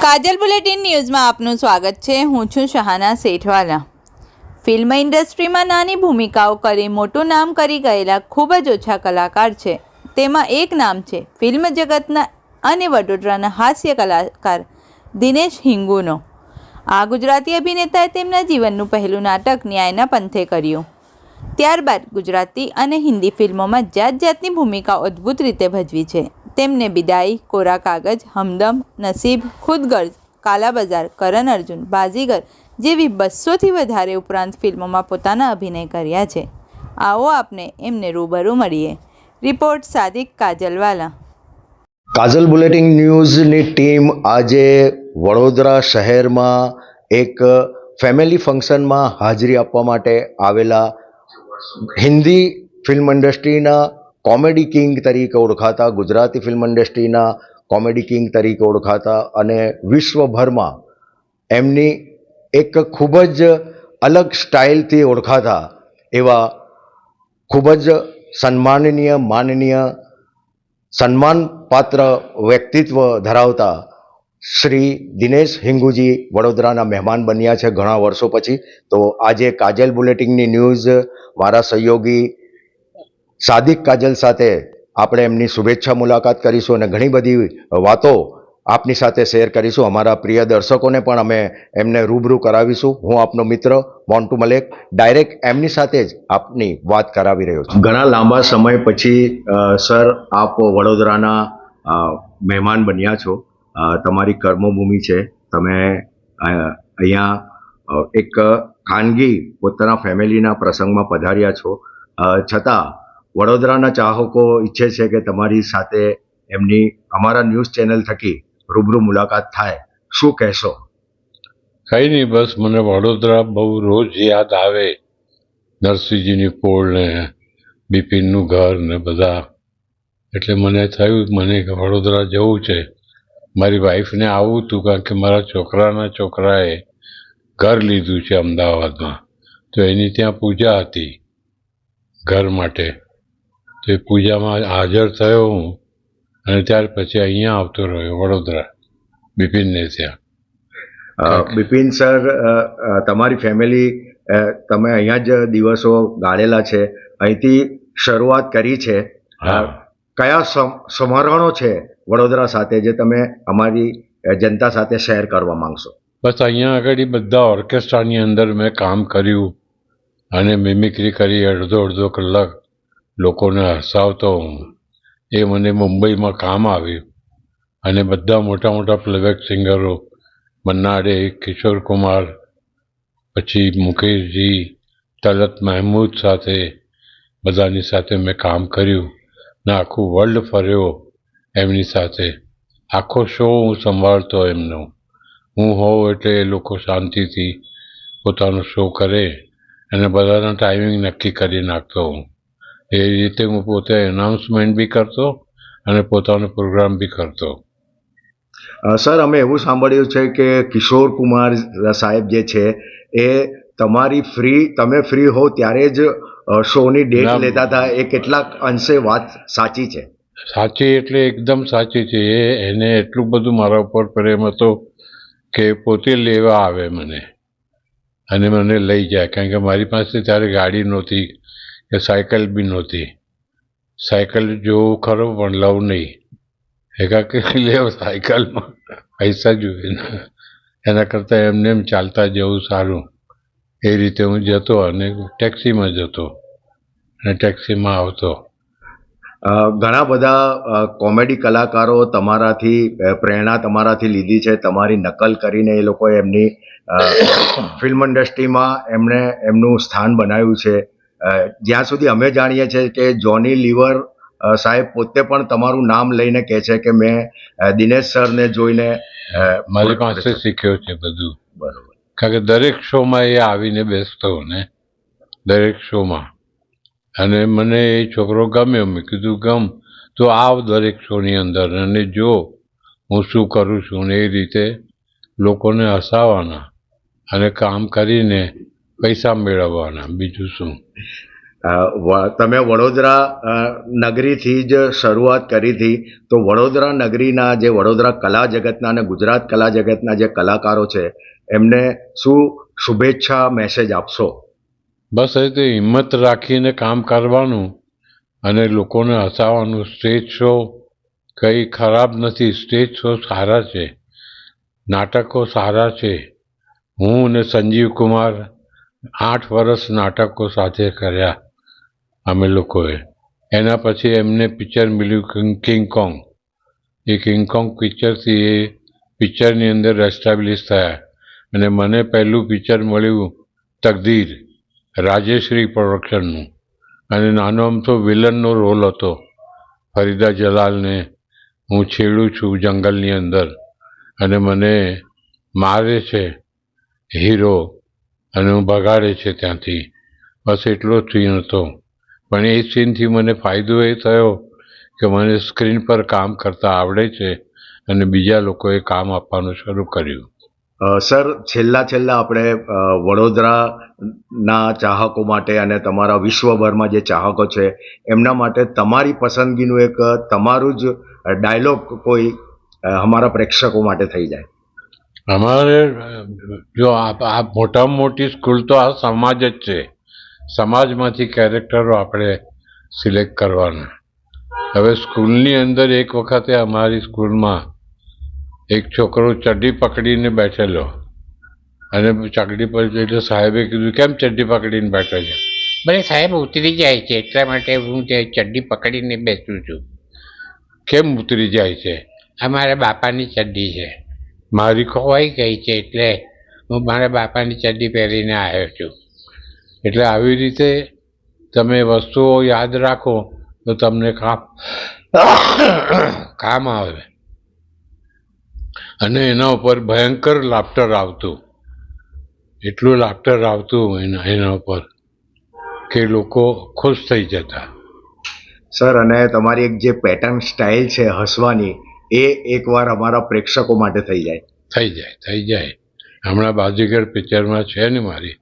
કાજલ bulletin ન્યૂઝમાં આપનું સ્વાગત છે. હું છું શહાના શેઠવાલા. ફિલ્મ ઇન્ડસ્ટ્રીમાં નાની ભૂમિકાઓ કરી, મોટું નામ કરી ગયેલા ખૂબ જ ઓછા કલાકાર છે. તેમાં એક નામ છે, ફિલ્મ જગતના અને વડોદરાના હાસ્ય કલાકાર દિનેશ હિંગુનો. આ ગુજરાતી અભિનેતાએ તેમના જીવનનું પહેલું નાટક ન્યાયના પંથે કર્યું. ત્યારબાદ ગુજરાતી અને હિન્દી ફિલ્મોમાં જાત જાતની ભૂમિકાઓ અદ્ભુત રીતે ભજવી છે. તેમને બિદાઈ, કોરા કાગજ, હમદમ, નસીબ, ખુદગર્જ કાલા બજાર કરણ અર્જુન, બાજીગર જેવી બસોથી વધારે ઉપરાંત ફિલ્મોમાં પોતાના અભિનય કર્યા છે. આવો આપને એમને રૂબરૂ મળીએ. રિપોર્ટ સાદિક કાજલવાલા. કાજલ બુલેટિન ન્યૂઝની ટીમ આજે વડોદરા શહેરમાં એક ફેમિલી ફંક્શનમાં હાજરી આપવા માટે આવેલા હિન્દી ફિલ્મ ઇન્ડસ્ટ્રીના કોમેડી કિંગ તરીકે ઓળખાતા ગુજરાતી ફિલ્મ ઇન્ડસ્ટ્રીના કોમેડી કિંગ તરીકે ઓળખાતા અને વિશ્વભરમાં એમની એક ખૂબ જ અલગ સ્ટાઇલથી ઓળખાતા એવા ખૂબ જ સન્માનનીય, માનનીય, સન્માનપાત્ર વ્યક્તિત્વ ધરાવતા શ્રી દિનેશ હિંગુજી વડોદરાના મહેમાન બન્યા છે ઘણા વર્ષો પછી. તો આજે કાજલ બુલેટિનની ન્યૂઝ મારા સહયોગી સાદિક કાજલ સાથે આપણે એમની શુભેચ્છા મુલાકાત કરીશું અને ઘણી બધી વાતો આપની સાથે શેર કરીશું. અમારા પ્રિય દર્શકોને પણ અમે એમને રૂબરૂ કરાવીશું. હું આપનો મિત્ર મોન્ટુ મલેક, ડાયરેક્ટ એમની સાથે જ આપની વાત કરાવી રહ્યો છું. ઘણા લાંબા સમય પછી સર, આપ વડોદરાના મહેમાન બન્યા છો. તમારી કર્મભૂમિ છે. તમે અહીંયા એક ખાનગી પોતાના ફેમિલીના પ્રસંગમાં પધાર્યા છો. છતાં વડોદરાના ચાહકો ઈચ્છે છે કે તમારી સાથે એમની, અમારા ન્યૂઝ ચેનલ થકી રૂબરૂ મુલાકાત થાય. શું કહેશો? કંઈ નહીં, બસ મને વડોદરા બહુ રોજ યાદ આવે. નરસિંહજીની પોળ ને, બિપિનનું ઘર ને બધા. એટલે મને થયું, મને કે વડોદરા જવું છે. મારી વાઈફને આવવું હતું કારણ કે મારા છોકરાના છોકરાએ ઘર લીધું છે અમદાવાદમાં. તો એની ત્યાં પૂજા હતી, ઘર માટે. તો એ પૂજામાં હાજર થયો હું અને ત્યાર પછી અહીંયા આવતો રહ્યો વડોદરા. બિપિનને ત્યાં. બિપિન સર તમારી ફેમિલી તમે અહીંયા જ દિવસો ગાળેલા છે. અહીંથી શરૂઆત કરી છે. હા. કયા સમ- સ્મરણો છે વડોદરા સાથે જે તમે અમારી જનતા સાથે શેર કરવા માંગશો? બસ અહીંયા આગળ બધા ઓર્કેસ્ટ્રાની અંદર મેં કામ કર્યું અને મિમિક્રી કરી અડધો અડધો કલાક. લોકોને હસાવતો હું. એ મને મુંબઈમાં કામ આવ્યું. અને બધા મોટા મોટા પ્લેબેક સિંગરો મન્ના ડે કિશોર કુમાર, પછી મુકેશજી, તલત મહેમૂદ સાથે, બધાની સાથે મેં કામ કર્યું ને આખું વર્લ્ડ ફર્યો એમની સાથે. આખો શો હું સંભાળતો એમનો. હું હોઉં એટલે એ લોકો શાંતિથી પોતાનો શો કરે અને બધાના ટાઈમિંગ નક્કી કરી નાખતો હું. એ રીતે હું પોતે એનાઉન્સમેન્ટ બી કરતો અને પોતાનો પ્રોગ્રામ બી કરતો. સર અમે એવું સાંભળ્યું છે કે કિશોર કુમાર સાહેબ જે છે એ તમારી ફ્રી તમે ફ્રી હો ત્યારે જ શોની ડેટ લેતા હતા. એ કેટલાક અંશે વાત સાચી છે? સાચી એટલે એકદમ સાચી છે. એ એને એટલું બધું મારા ઉપર પ્રેમ હતો કે પોતે લેવા આવે મને. અને મને લઈ જાય. કારણ કે મારી પાસે ત્યારે ગાડી નહોતી. કે સાયકલ બી નહોતી. સાયકલ જોવું ખરો, પણ લવ નહીં. એકા કે લેવ સાયકલમાં પૈસા જોઈએ એના કરતાં એમને એમ ચાલતા જવું સારું. એ રીતે હું જતો અને ટેક્સીમાં જતો અને ટેક્સીમાં આવતો. ઘણા બધા કોમેડી કલાકારો તમારાથી પ્રેરણા તમારાથી લીધી છે. તમારી નકલ કરીને એ લોકોએ એમની ફિલ્મ ઇન્ડસ્ટ્રીમાં એમણે એમનું સ્થાન બનાવ્યું છે. જ્યાં સુધી અમે જાણીએ છીએ કે જોની લીવર સાહેબ પોતે પણ તમારું નામ લઈને કહે છે કે મેં દિનેશ સરને જોઈને મારી પાસે શીખ્યો છે બધું. બરોબર. કારણ કે દરેક શોમાં એ આવીને બેસતો ને દરેક શોમાં. અને મને એ છોકરો ગમ્યો મેં કીધું ગમ તો આવ દરેક શોની અંદર અને જો હું શું કરું છું. ને એ રીતે લોકોને હસાવાના અને કામ કરીને પૈસા મેળવવાના બીજું શું? તમે વડોદરા નગરીથી જ શરૂઆત કરી હતી. તો વડોદરા નગરીના જે વડોદરા કલા જગતના અને ગુજરાત કલા જગતના જે કલાકારો છે એમને શું શુભેચ્છા મેસેજ આપશો? બસ એ તો હિંમત રાખીને કામ કરવાનું અને લોકોને હસાવવાનું. સ્ટેજ શો કંઈ ખરાબ નથી. સ્ટેજ શો સારા છે. નાટકો સારા છે. હું અને સંજીવ કુમાર આઠ વર્ષ નાટકો સાથે કર્યા અમે લોકોએ. એના પછી એમને પિક્ચર મળ્યું કિંગ કિંગ કોંગ. એ કિંગ કોંગ પિક્ચરથી એ પિક્ચરની અંદર એસ્ટાબ્લિશ થયા. અને મને પહેલું પિક્ચર મળ્યું તકદીર, રાજેશ્રી પ્રોડક્શનનું અને નાનો અમથો વિલનનો રોલ હતો, ફરીદા જલાલને. હું છેડું છું જંગલની અંદર. અને મને મારે છે હીરો અને હું ભગાડે છે ત્યાંથી. બસ એટલો જ સીન હતો. પણ એ સીનથી મને ફાયદો એ થયો કે મને સ્ક્રીન પર કામ કરતા આવડે છે અને બીજા લોકોએ કામ આપવાનું શરૂ કર્યું. સર, છેલ્લા છેલ્લા આપણે વડોદરાના ચાહકો માટે અને તમારા વિશ્વભરમાં જે ચાહકો છે, એમના માટે તમારી પસંદગીનું એક, તમારું જ ડાયલોગ કોઈ અમારા પ્રેક્ષકો માટે થઈ જાય. અમારે જો આ મોટામાં મોટી સ્કૂલ તો આ સમાજ જ છે. સમાજમાંથી કેરેક્ટરો આપણે સિલેક્ટ કરવાના. હવે સ્કૂલની અંદર એક વખતે અમારી સ્કૂલમાં એક છોકરો ચડ્ડી પકડીને બેઠેલો. અને ચકડી પર એટલે સાહેબે કીધું કેમ ચડ્ડી પકડીને બેઠો છે? ભલે સાહેબ ઉતરી જાય છે એટલા માટે હું તે ચડ્ડી પકડીને બેસું છું. કેમ ઉતરી જાય છે? આ મારા બાપાની ચડ્ડી છે. મારી ખોવાઈ ગઈ છે એટલે હું મારા બાપાની ચડ્ડી પહેરીને આવ્યો છું. એટલે આવી રીતે તમે વસ્તુઓ યાદ રાખો તો તમને કામ કામ આવે. અને એના ઉપર ભયંકર લાફ્ટર આવતું. એટલું લાફ્ટર આવતું એના એના ઉપર કે લોકો ખુશ થઈ જતા. સર અને તમારી એક જે પેટર્ન સ્ટાઇલ છે હસવાની એ એકવાર અમારા પ્રેક્ષકો માટે થઈ જાય. થઈ જાય થઈ જાય. હમણાં બાજીગર પિક્ચરમાં છે ને મારી?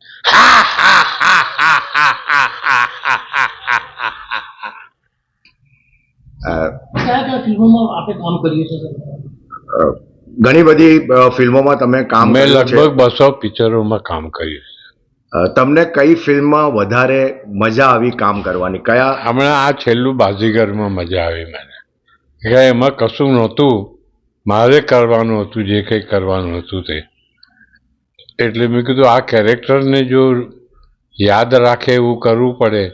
ઘણી બધી ફિલ્મોમાં તમે કામ મેં લગભગ બસો પિક્ચરોમાં કામ કર્યું છે. તમને કઈ ફિલ્મમાં વધારે મજા આવી કામ કરવાની? કયા હમણાં આ છેલ્લું બાજીગરમાં મજા આવી મને. કે એમાં કશું નહોતું. મારે કરવાનું હતું, જે કંઈ કરવાનું હતું તે. એટલે મેં કીધું, આ કેરેક્ટરને જો યાદ રાખે એવું કરવું પડે,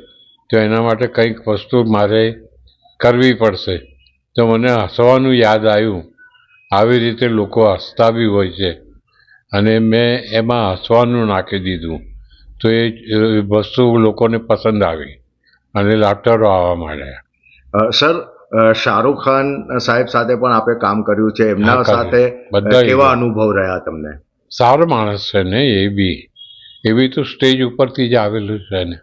તો એના માટે કંઈક વસ્તુ મારે કરવી પડશે. તો મને હસવાનું યાદ આવ્યું. આવી રીતે લોકો હસતા બી હોય છે. અને મેં એમાં હસવાનું નાખી દીધું. તો એ વસ્તુ લોકોને પસંદ આવી અને લાફ્ટરો આવવા માંડ્યા. સર શાહરૂખ ખાન સાહેબ સાથે પણ આપે કામ કર્યું છે. એમના સાથે બધા કેવા એવા. અનુભવ રહ્યા તમને? સારો માણસ છે ને એ બી. એ બી તો સ્ટેજ ઉપરથી જ આવેલું છે ને.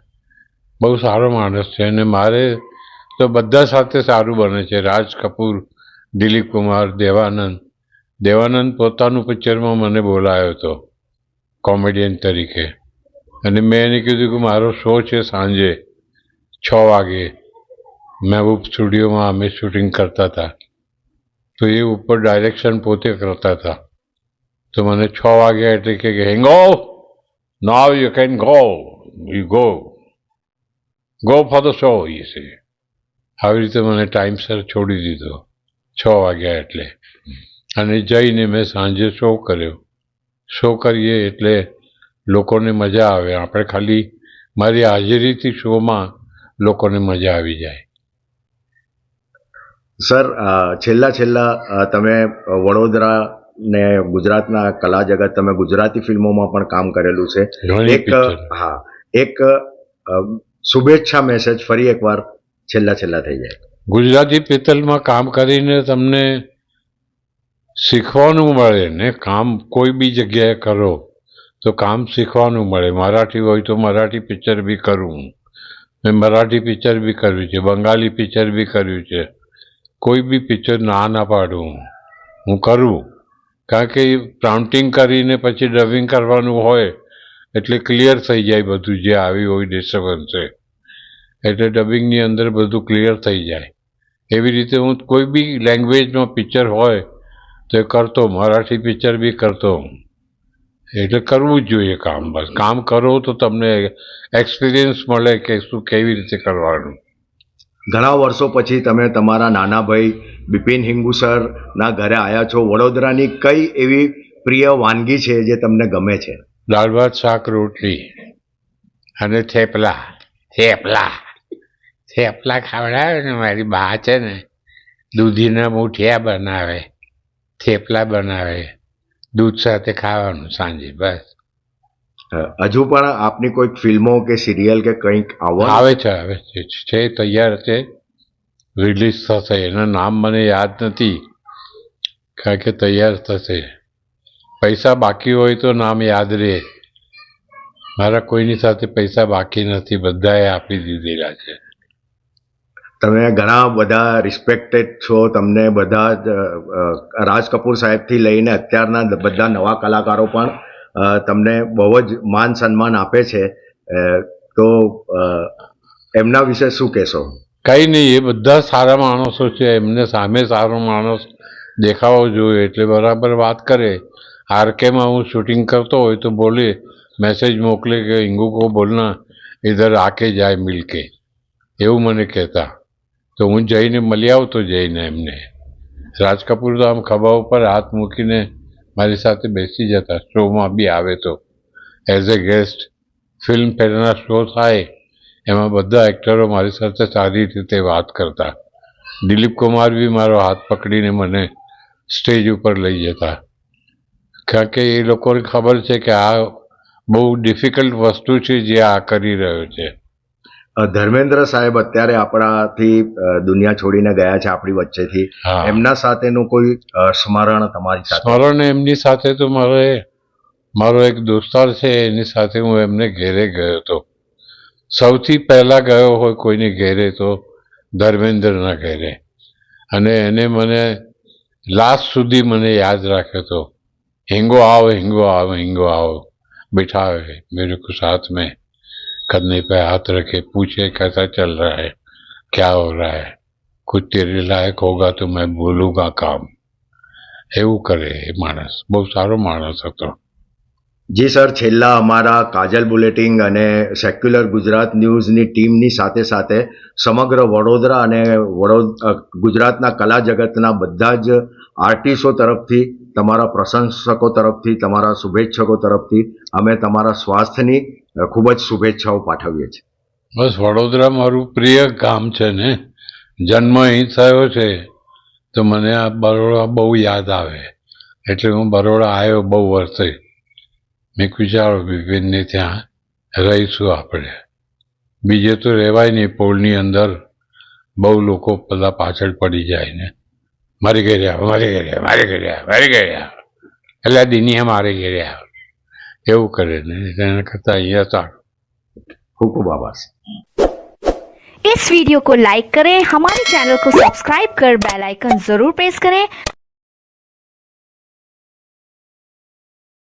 બહુ સારો માણસ છે અને મારે તો બધા સાથે સારું બને છે. રાજ કપૂર દિલીપ કુમાર દેવાનંદ. દેવાનંદ પોતાનું પિક્ચરમાં મને બોલાયો હતો કોમેડિયન તરીકે. અને મેં એને કીધું કે મારો શો છે સાંજે છ વાગે. મહેબૂબ સ્ટુડિયોમાં અમે શૂટિંગ કરતા હતા તો એ ઉપર ડાયરેક્શન પોતે કરતા હતા તો મને છ વાગ્યા એટલે કે હેંગો now you can go you go go for the show એ છે આવી રીતે મને ટાઈમસર છોડી દીધો છ વાગ્યા એટલે અને જઈને મેં સાંજે શો કર્યો શો કરીએ એટલે લોકોને મજા આવે આપણે ખાલી મારી હાજરીથી શોમાં લોકોને મજા આવી જાય સર છેલ્લા છેલ્લા તમે વડોદરા ને ગુજરાતના કલા જગત તમે ગુજરાતી ફિલ્મોમાં પણ કામ કરેલું છે. એક હા એક શુભેચ્છા મેસેજ ફરી એકવાર છેલ્લા છેલ્લા થઈ જાય. ગુજરાતી પિત્તલમાં કામ કરીને તમને શીખવાનું મળે ને કામ કોઈ બી જગ્યાએ કરો તો કામ શીખવાનું મળે. મરાઠી હોય તો મરાઠી પિક્ચર બી કરું મેં મરાઠી પિક્ચર બી કર્યું છે બંગાળી પિક્ચર બી કર્યું છે. કોઈ બી પિક્ચર ના ના પાડું. હું કરું. કારણ કે પ્રાઉન્ટિંગ કરીને પછી ડબિંગ કરવાનું હોય, એટલે ક્લિયર થઈ જાય બધું જે આવી હોય ડિસ્ટર્બન્સ એટલે ડબિંગની અંદર બધું ક્લિયર થઈ જાય. એવી રીતે હું કોઈ બી લેંગ્વેજમાં પિક્ચર હોય, તો એ કરતો, મરાઠી પિક્ચર બી કરતો. એટલે કરવું જ જોઈએ કામ. બસ કામ કરો તો તમને એક્સપિરિયન્સ મળે કે શું કેવી રીતે કરવાનું. ઘણા વર્ષો પછી તમે તમારા નાના ભાઈ બિપિન હિંગુ સરના ઘરે આવ્યા છો. વડોદરાની કઈ એવી પ્રિય વાનગી છે જે તમને ગમે છે? દાળ ભાત શાક, રોટલી અને થેપલા. થેપલા. થેપલા ખવડાવે ને મારી બા છે ને, દૂધીના મુઠિયા બનાવે, થેપલા બનાવે, દૂધ સાથે ખાવાનું સાંજે, બસ. હજુ પણ આપની કોઈક ફિલ્મો કે સિરિયલ કે કંઈક આવવા આવે છે આવે છે. છે તૈયાર છે. રિલીઝ થશે. એનું નામ મને યાદ નથી. કારણ કે તૈયાર થશે. પૈસા બાકી હોય તો નામ યાદ રહે. મારા કોઈની સાથે પૈસા બાકી નથી. બધાએ આપી દીધેલા છે. તમે ઘણા બધા રિસ્પેક્ટેડ છો. તમને બધા રાજ કપૂર સાહેબથી લઈને અત્યારના બધા નવા કલાકારો પણ તમને બહુ જ માન સન્માન આપે છે. તો એમના વિશે શું કહેશો? કંઈ નહીં, એ બધા સારા માણસો છે. એમને સામે સારો માણસ દેખાવો જોઈએ. એટલે બરાબર વાત કરે. આરકેમાં હું શૂટિંગ કરતો હોય તો બોલે મેસેજ મોકલે કે હિંગુ કો બોલના ઇધર આકે જાય મિલકે. એવું મને કહેતા. તો હું જઈને મળી આવતો જઈને એમને. રાજ કપૂર તો આમ ખભા ઉપર હાથ મૂકીને મારી સાથે બેસી જતા શોમાં બી આવે તો. એઝ એ ગેસ્ટ ફિલ્મ પહેલાંના શો થાય એમાં બધા એક્ટરો મારી સાથે સારી રીતે વાત કરતા. દિલીપ કુમાર બી મારો હાથ પકડીને મને સ્ટેજ ઉપર લઈ જતા. કારણ કે એ લોકોને ખબર છે કે આ બહુ ડિફિકલ્ટ વસ્તુ છે જે આ કરી રહ્યો છે. અ, ધર્મેન્દ્ર સાહેબ અત્યારે આપણાથી દુનિયા છોડીને ગયા છે આપણી વચ્ચેથી. એમના સાથેનું કોઈ સ્મરણ તમારી સાથે? સ્મરણ એમની સાથે તો મારે મારો એક દોસ્તાર છે એની સાથે હું એમને ઘેરે ગયો હતો. સૌથી પહેલાં ગયો હોય કોઈની ઘેરે તો ધર્મેન્દ્રના ઘેરે. અને એને મને લાસ્ટ સુધી મને યાદ રાખ્યો હતો હિંગો આવો હિંગો આવો હિંગો આવો બેઠા મેરે કો સાથ મેં. कंधे पे हाथ रखे पूछे कैसा चल रहा है क्या हो रहा है कुछ तेरे लायक होगा तो मैं बोलूँगा काम એવું કરે એ માણસ બહુ સારો માણસ હતો જી સર છેલ્લા અમારા કાજલ બુલેટિંગ અને સેક્યુલર ગુજરાત ન્યૂઝની ટીમની સાથે સાથે સમગ્ર વડોદરા અને વડોદ અ, ગુજરાતના કલા જગતના બધા જ આર્ટિસ્ટો તરફથી તમારા પ્રશંસકો તરફથી તમારા શુભેચ્છકો તરફથી અમે તમારા સ્વાસ્થ્યની અ, ખૂબ જ શુભેચ્છાઓ પાઠવીએ છીએ. બસ વડોદરા મારું પ્રિય ગામ છે ને, જન્મ અહીં થયો છે, તો મને આ બરોડા બહુ યાદ આવે. એટલે હું બરોડા આવ્યો બહુ વર્ષે મેં વિચારો બિપિનને ત્યાં રહીશું આપણે. બીજે તો રહેવાય નહીં, પોળની અંદર બહુ લોકો બધા પાછળ પડી જાય ને. મારી ઘરે આવો, મારી ઘરે મારી ઘરે આવો, મારી ઘરે આવો. એટલે દિનિયા મારી ઘરે આવો. એવું કરે ને એના કરતાં અહીંયા સારું ખૂબ ખૂબ આભાર इस वीडियो को लाइक करें हमारे चैनल को सब्सक्राइब कर बेल आइकन जरूर प्रेस करें